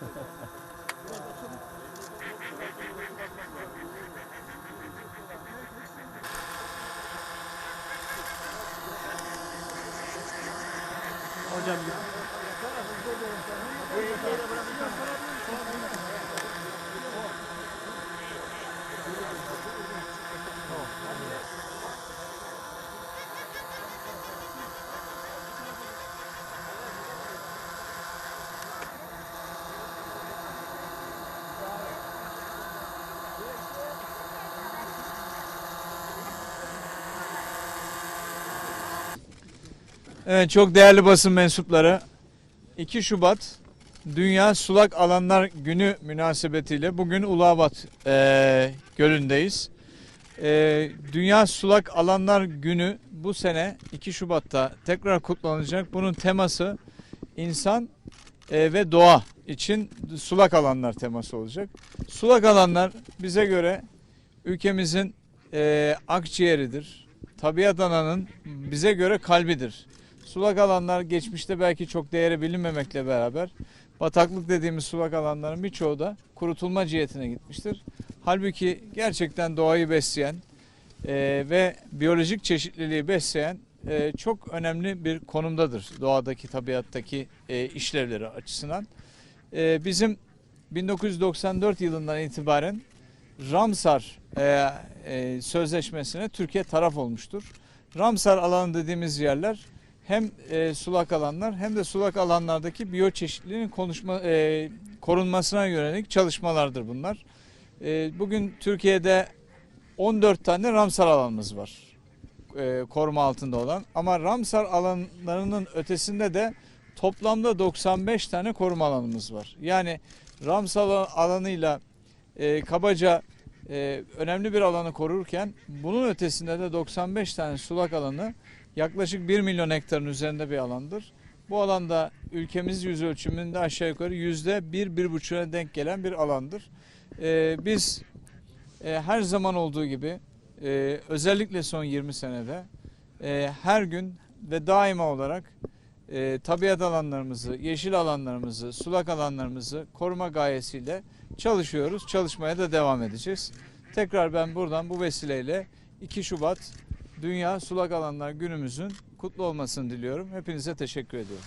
Hocam. Bu Evet çok değerli basın mensupları 2 Şubat Dünya Sulak Alanlar Günü münasebetiyle bugün Uluabat eee, Gölü'ndeyiz. Eee, Dünya Sulak Alanlar Günü bu sene 2 Şubat'ta tekrar kutlanacak. Bunun teması insan eee, ve doğa için sulak alanlar teması olacak. Sulak alanlar bize göre ülkemizin eee, akciğeridir. Tabiat ananın bize göre kalbidir. Sulak alanlar geçmişte belki çok değeri bilinmemekle beraber bataklık dediğimiz sulak alanların birçoğu da kurutulma cihetine gitmiştir. Halbuki gerçekten doğayı besleyen e, ve biyolojik çeşitliliği besleyen e, çok önemli bir konumdadır doğadaki tabiattaki e, işlevleri açısından. E, bizim 1994 yılından itibaren Ramsar e, e, sözleşmesine Türkiye taraf olmuştur. Ramsar alanı dediğimiz yerler hem e, sulak alanlar hem de sulak alanlardaki biyoçeşitliliğin konuşma e, korunmasına yönelik çalışmalardır bunlar. E, bugün Türkiye'de 14 tane Ramsar alanımız var. E, koruma altında olan ama Ramsar alanlarının ötesinde de toplamda 95 tane koruma alanımız var. Yani Ramsar alanıyla e, kabaca e, önemli bir alanı korurken bunun ötesinde de 95 tane sulak alanı yaklaşık 1 milyon hektarın üzerinde bir alandır. Bu alanda ülkemiz yüz ölçümünde aşağı yukarı yüzde bir, bir buçuğa denk gelen bir alandır. Ee, biz e, her zaman olduğu gibi e, özellikle son 20 senede e, her gün ve daima olarak e, tabiat alanlarımızı, yeşil alanlarımızı, sulak alanlarımızı koruma gayesiyle çalışıyoruz. Çalışmaya da devam edeceğiz. Tekrar ben buradan bu vesileyle 2 Şubat Dünya Sulak Alanlar Günümüzün kutlu olmasını diliyorum. Hepinize teşekkür ediyorum.